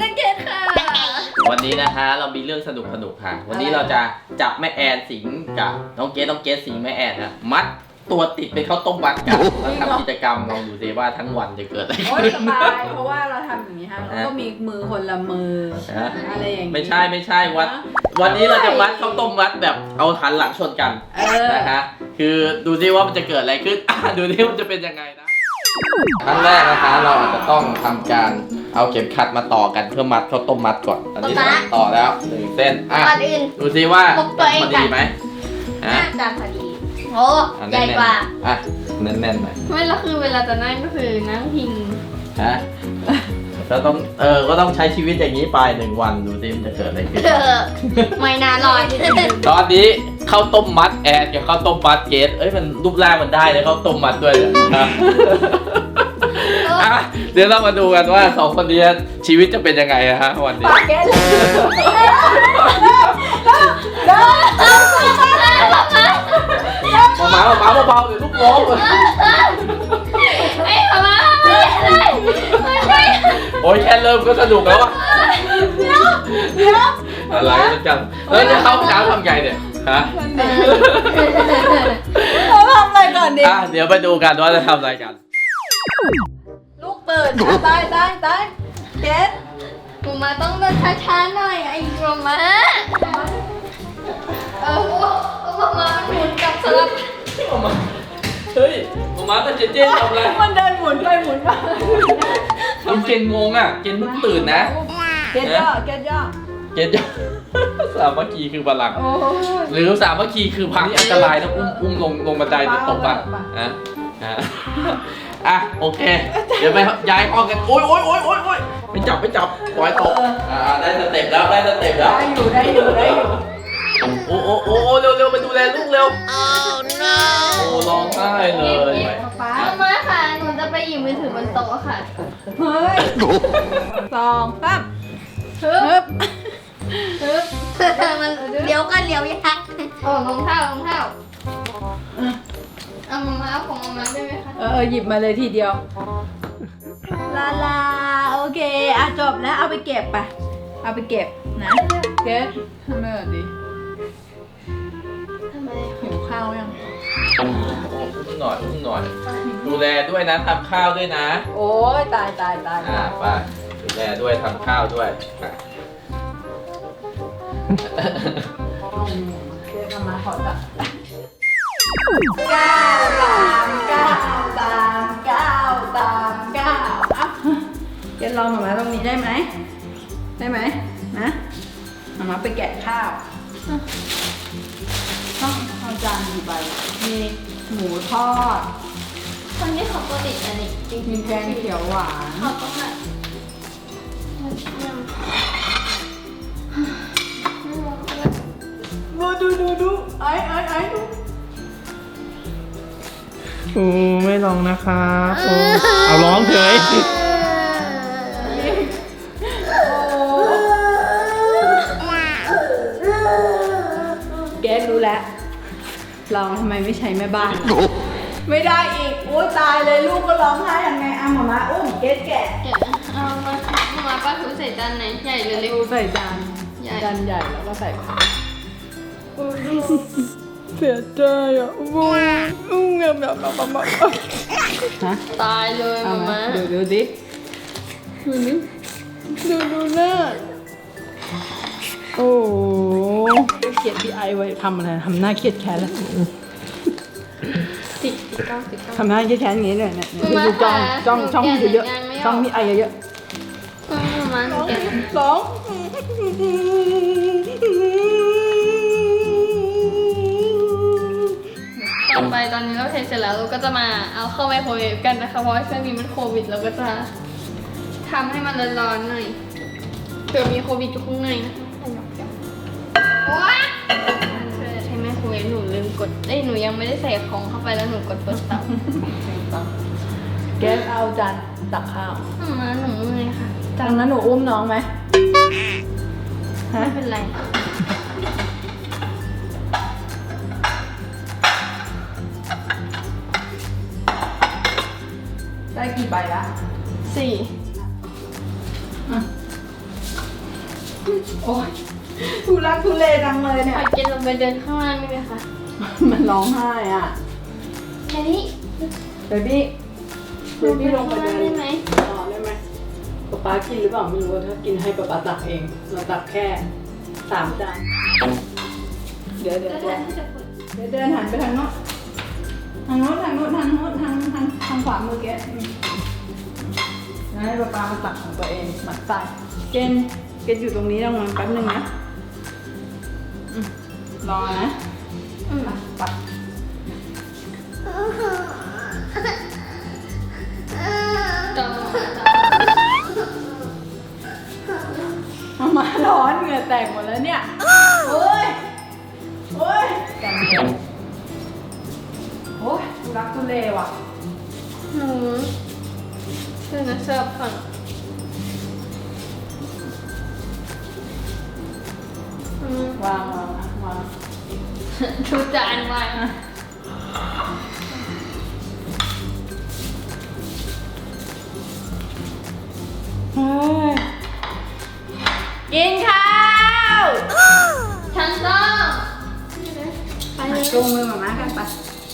นักเกตค่ะ วันนี้นะคะเรามีเรื่องสนุกสนุกๆค่ะ วันนี้เราจะจับแม่แอนสิงกับน้องเกสน้องเกสสิงแม่แอนนะมัดตัวติดเป็นข้าวต้มมัดกันแล้วทำกิจกรรมลองดูซิว่าทั้งวันจะเกิดอะไรโอ้ยขึ้น สบาย เพราะว่าเราทำอย่างนี้ค่ะเราก็มีมือคนละมือ ฮะ อะไรอย่างนี้ ไม่ใช่ไม่ใช่วัด วันนี้เราจะมัดข้าวต้มมัดแบบเอาหันหลังชนกันเออ นะคะคือดูซิว่ามันจะเกิดอะไรขึ้นอะดูซิว่ามันจะเป็นยังไงนะขั้นแรกนะคะเราอาจจะต้องทำการ เอาเข็มขัดมาต่อกันเพื่อมัดข้าวต้มมัดก่อนตอนนี้ป๊าป๊า ต่อแล้วหนึ่งเส้นอะก่อนอื่น ดูซิว่าปกตัวเองพอกัดีนไหมหฮะน้าตาพอดีโอ้อะใหญ่แน่นๆกว่าอะแน่นๆหน่อยไม่แล้วคือเวลาจะนั่งก็คือนั่งพิงฮะเราต้องเออก็ต้องใช้ชีวิตอย่างนี้ไปหนึ่งวันดูซิมันจะเกิดอะไรขึ้น เออไม่นานรอดตอนนี้ข้าวต้มมัดแอนกับข้าวต้มมัดเกสเอ้ยมันรูปร่างมันได้เลยข้าวต้มมัดด้วยเนี่ยนะ อะเดี๋ยวเรามาดูกันว่าสองคนนี้ชีวิตจะเป็นยังไงนะฮะวันนี้ปากเกตหมาหมาเบาๆเดี๋ยวลูกล้มไอ้ทำไมไม่ได้โอ้ยแค่เริ่มก็สนุกแล้วอะอะไรนะจังแล้วจะเข้าห้องน้ำทำไงเนี่ยฮะเราทำอะไรก่อนดีอะเดี๋ยวไปดูกันว่าจะทำอะไรกัน ลูกตื่นอะตายตายตายเกตหนูมาต้องเดินช้าๆหน่อยไอ้หนูมาเออหนูมาหมุนกลับสลับเฮ้ยหมาเป็นเจเจนทำอะไรมันเดินหมุนไปหมุนมาคุณเกณฑ์งงอะเกณฑ์เพิ่งตื่นนะ เกตย่อเกตย่อเกณฑ์จะสามัคคีคือพลัง โอ้ยหรือสามัคคีคือพังนี่อันตรายนะอุ้มอุ้มลงลงบันไดจะตกป่ะป่ะอะอะ อะโอเค เดี๋ยวไปย้ายห้องกันโอ๊ยโอ๊ยโอ๊ยโอ๊ยโอ๊ยไม่จับไม่จับปล่อยตกอ่าได้สเต็ปแล้วได้สเต็ปแล้ว ได้อยู่ได้อยู่ได้อยู่โอ้โอ้โอ้โอ้เร็วเร็วไปดูแลลูกเร็วโอ้ร้องไห้เลย ป๊าเอามาค่ะ หนูจะไปหยิบมือถือบนโต๊ะค่ะ เฮ้ยสองสามฮึฮึบบฮึบมันเลี้ยวก็เลี้ยวยากโอ้รองเท้ารองเท้า เอามามาเอาของมามาได้ไหมคะเออเออหยิบมาเลยทีเดียว ลาลาโอเคอะจบแล้วเอาไปเก็บไปเอาไปเก็บนะเกตทำไมแบบนี้ทำไมหิวข้าวยัง อุ้มหน่อยอุ้มหน่อย ดูแลด้วยนะทำข้าวด้วยนะ โอ้ยตายตายตายอ่าไปดูแลด้วยทำข้าวด้วยอะอืมเกตมาขอจับเก้าสามเก้าสามเก้าสามเก้าอะเกตลองหมามาตรงนี้ได้ไหม ได้ไหมนะหมามาไปแกะข้าวต้องเอาจานกี่ใบมีหมูทอดคนที่เขาปกติอันนี้จริงมีแกงเขียวหวานเขาต้องแบบดูดูดูดูไอ้ไอ้ไอ้ดู โอ้ไม่ลองนะครับโอ้เอาร้องเฉยเกสรู้แล้วลองทำไมไม่ใช้แม่บ้านล่ะไม่ได้อีกโอ้ยตายเลยลูกก็ร้องไห้ยังไงอะหมามาอุ้มเกสแกะเดี๋ยวเอามาเอามาป้าถูใส่จานไหนใหญ่หรือเล็กดูใส่จานใหญ่จานใหญ่แล้วก็ใส่ผัก เสียใจอะบูอุ้งเงียบแบบแบบแบบฮะตายเลยเอามามามาดูดูดิดูดิดูดูหน้าโอ้โหเขียนพี่ไอไว้ทำอะไรทำหน้าเครียดแค้นแล้วติดติดกล้องติดกล้อง ทำหน้าเครียดแค้นอย่างนี้เลยเนี่ยมาดูจ้องค่ะจ้องจ้องหนูพี่เยอะแกะหนูยังไม่ๆจ้องออกพี่ไอเยอะมามาหนูแกะๆสองต่อ แล้วเราก็จะมาเอาเข้าไมโครเวฟกันนะคะ เพราะว่าช่วงนี้มันโควิดเราก็จะทำให้มันร้อนๆหน่อยเผื่อมีโควิดอยู่ข้างในนะคะว้าใช้ไมโครเวฟหนูลืมกดเอ้ยหนูยังไม่ได้ใส่ของเข้าไปแล้วหนูกดเปิดเตาแกสเอาจานตักข้าวมาหนูเมื่อยค่ะจากนั้นหนูอุ้มน้องไหมฮะไม่เป็นไร ได้กี่ใบละสี่โอ้ยทุรักทุเลจังเลยเนี่ย ขอเจนลงไปเดินข้างล่างได้ไหมคะมันร้องไห้อะ แค่นี้เบบี้เบบี้ลงไปเดินได้ไหมนอนได้ไหมป๊าป๊ากินหรือเปล่าไม่รู้ถ้ากินให้ป๊าป๊าตักเองเราตักแค่สามจานเดี๋ยวเดี๋ยวเดี๋ยวเดินหันไปทางโน้น ทางโน้นทางโน้นทางโน้นทางทางทางขวามือแกอืมแล้วให้ป๊าป๊ามาตักของตัวเองหมักใส่เกณฑ์เกณฑ์อยู่ตรงนี้ต้องมันแป๊บนึงนะอืมรอนะอืมไปต่อมามาร้อนเหงื่อแตกหมดแล้วเนี่ยโอ้ยโอ้ย รักทุเลว่ะ หนูเชื่อนะเสิร์ฟก่อนอืมวางวางนะวางดูจานไว้เฮ้ยกินข้าวฉันต้อง ไปเลย จูงมือหมาม่ากันไป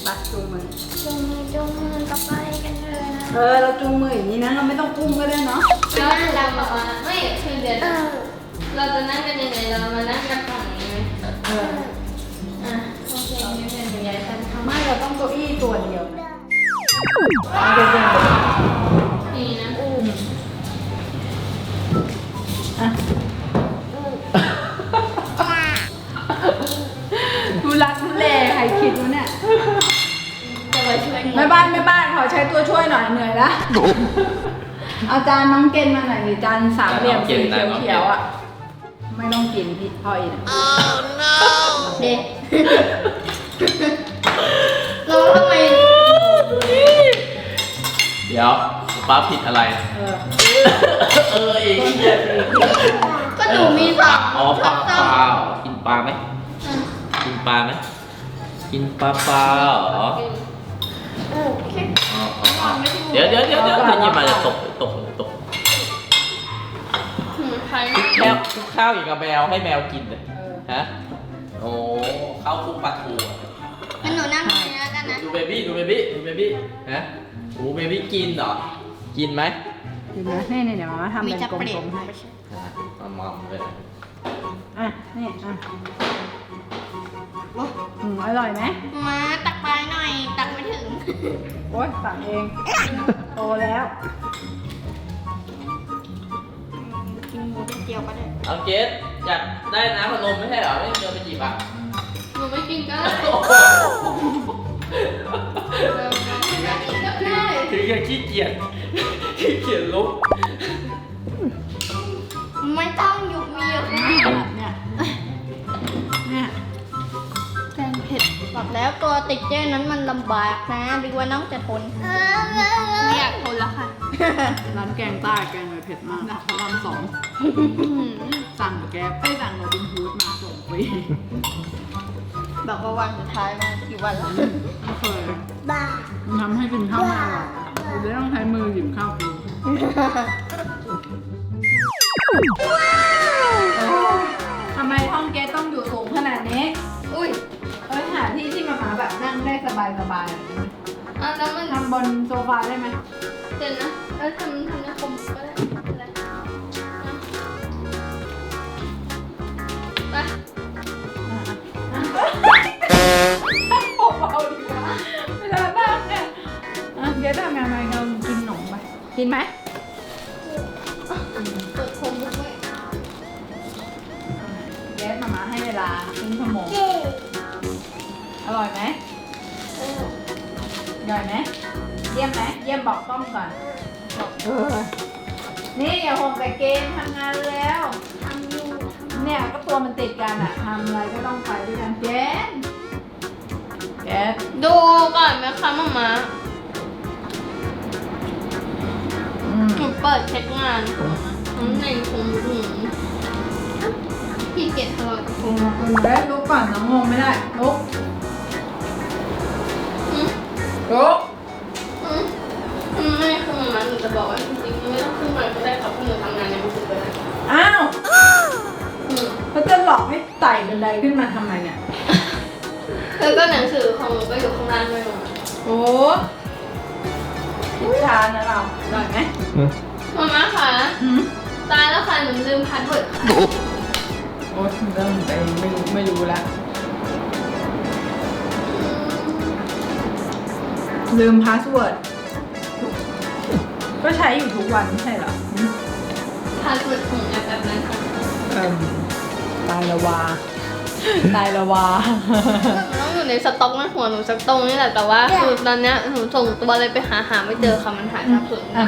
ไปจูงมือจงมือจงมือกลับไปกันเลยนะเออเราจูงมืออย่างนี้นะ เราไม่ต้องอุ้มก็ได้เนาะเราเราแบบว่าไม่คือเดี๋ยวนะเราจะนั่งกันยังไงเรามานั่งกันฝั่งนี้ไหมเอออะโอเคงั้นเป็นอย่างไรฉันทำไม่เราต้องเก้าอี้ตัวเดียวเอาเดี๋ยว เหนื่อยละเอาจานน้องเกณฑ์มาหน่อยดิจานสามเหลี่ยมสีเขียวเขียวๆอะ ไม่ต้องกินพี่พ่อยนะเด็กเราทำไมเดี๋ยวป้าผิดอะไร เออเอออีกก็หนูมีสองอ๋อปลาเปล่ากินปลาไหมกินปลาไหมกินปลาเปล่าเหรอ อ๋ออ๋ออ๋อเดี๋ยวเดี๋ยวเดี๋ยวเดี๋ยวเดี๋ยวนี่มาจะตกตกตกหืมใครคลุกข้าวคลุกข้าวอย่างกับแมวให้แมวกินเลยเออฮะโอ้ข้าวคลุกปลาทูอะงั้นหนูนั่งตรงนี้แล้วกันนะดูเบบี้ดูเบบี้ดูเบบี้ฮะโอ้เบบี้กินเหรอกินไหมเห็นไหมนี่นี่เดี๋ยวมามาทำมีเป็นจะกลเปลี่ยนมๆให้ อะมามาเลยอะ นี่ อะอืมอร่อยไหมมาตักปลา โอ๊ยสั่งเอง โตแล้วกินหมูเป็นเจียวก็ได้เอาเกสอยากได้น้ำพัดลมไม่ใช่เหรอไม่เดินไปจีบอะหนูไม่กินก็ได้โอ้โหได้ถึงกับขี้เกียจขี้เกียจลุกไม่ต้องหยุดมีอยู่เนี่ยเนี่ย แล้วตัวติดเจ้นั้นมันลำบากนะดีกว่าน้องจะทน ไม่อยากทนแล้วค่ะ ร้านแกงใต้แกงเลยเผ็ดมากนะพระรามสองสั่งแกไปสั่งโรบินฮูดมาส่งฟรีบอกว่าวันสุดท้ายมากี่วันแล้วไม่เคยมันทำให้กินข้าวไม่อร่อยคุณเลยต้องใช้มือหยิบข้าวกิ บายสบายอะแล้วมันทำบนโซฟาได้ไหมเดี๋ยวนะแล้วทำทำในคอมก็ได้ไม่เป็นไรอะไป เบาๆดีกว่าเวลานั่งเนี่ยอะเกสทำงานอะไรเรากินขนมไป กินไหม บอกต้อมก่อนบอกเออนี่อย่าห่วงแต่เกมทำงานแล้ว ทำอยู่เนี่ยก็ตัวมันติดกันอะทำอะไรก็ต้องไปด้วยกันเจนเจนดูก่อนไหมคะมามาอืมหนูเปิดเช็คงานน้ำในคงหนูพี่เกียจทะเลาะกับคุณคุณได้ลุกก่อนน้องงงไม่ได้ลุกอืมลุก บอกว่าจริงๆไม่ต้องขึ้นมาก็ได้ครับเพราะหนูทำงานในมือถือเลยอ้าวอืมบันไดขึ้นมาทำไมเนี่ย แล้วก็หนังสือของหนูก็อยู่ข้างล่างด้วยหนูโอ้คิดช้านะเราหน่อยไหมมาม่าค่ะหืมตายแล้วค่ะหนูลืมพาสเวิร์ดค่ะโอ้เริ่มไปไม่รู้ไม่รู้แล้วลืมพาสเวิร์ด ก็ใช้อยู่ทุกวันไม่ใช่เหรอหืมพาสเวิร์ดของแอปแบบนั้นค่ะเอิ่มตายละวา ตายละวา มันต้องอยู่ในสต็อกในหัวหนูสักตรงนี่แหละแต่ว่าคือตอนเนี้ยหนูส่งตัวเลยไปหาหาไม่เจอค่ะมันหายสับสนอะ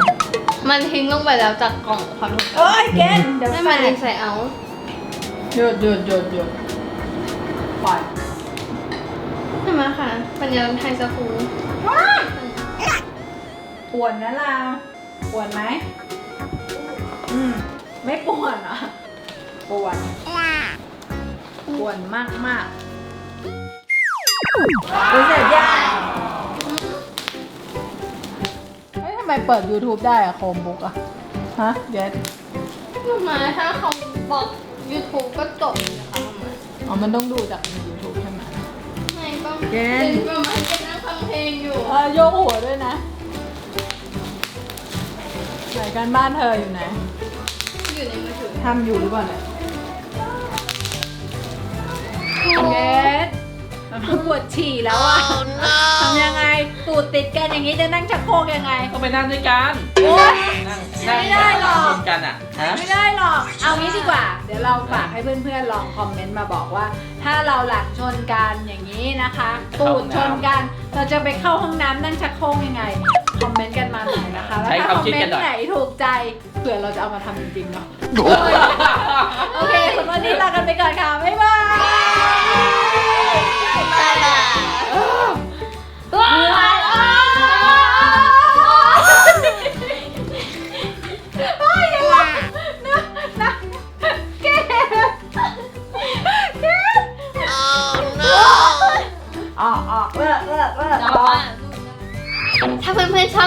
มันทิ้งลงไปแล้วจากกล่องความทรงจโอ้ยเกนเดี๋ยวำให้ไปมันรีใส่เอาหยุดหยุดหยุดหยุดปล่อยใช่ไหมค่ะปัญญาไทยสคูล ปวดนะเราป วดไหมอืมไม่ปวดเหรอปวดปวดมากมากรู้เสร็จยังเฮ้ยทำไมเปิด YouTube ได้อะโคมบุ๊กอะฮะเดี๋ยวทำไมถ้าเขาบอก YouTube ก็จบเลยนะคะทำไมอ๋อ มันต้องดูจากใน YouTube ใช่ไหมไม่ก็เกณฑ์เป็นประมาณจะนั่งฟังเพลงอยู่ เออโยกหัวด้วยนะไหน การบ้านเธออยู่ไหน อยู่ในมือถือทำอยู่หรือเปล่าเนี่ยเกสมันปวดฉี่แล้วอะทำยังไง ตูดติดกันอย่างนี้จะนั่งชักโครกยังไง ก็ไปนั่งด้วยกันโอ๊ย นั่งนั่งไม่ได้หรอกชนกันอะฮะไม่ได้หรอก เอางี้ดีกว่า เดี๋ยวเราฝากให้เพื่อนๆลองคอมเมนต์มาบอกว่า ถ้าเราหลังชนกันอย่างนี้นะคะ ตูดชนกัน เราจะไปเข้าห้องน้ำนั่งชักโครกยังไง คอมเมนต์กันมาหน่อยนะคะ แล้วใช้ถ้าความคอมคิดเมกันนหน่อยต์ไหนถูกใจเผื่อเราจะเอามาทำจริงๆเนาะ โอเคสำหรับวันนี้ลากันไปก่อนค่ะ บ๊ายบายตา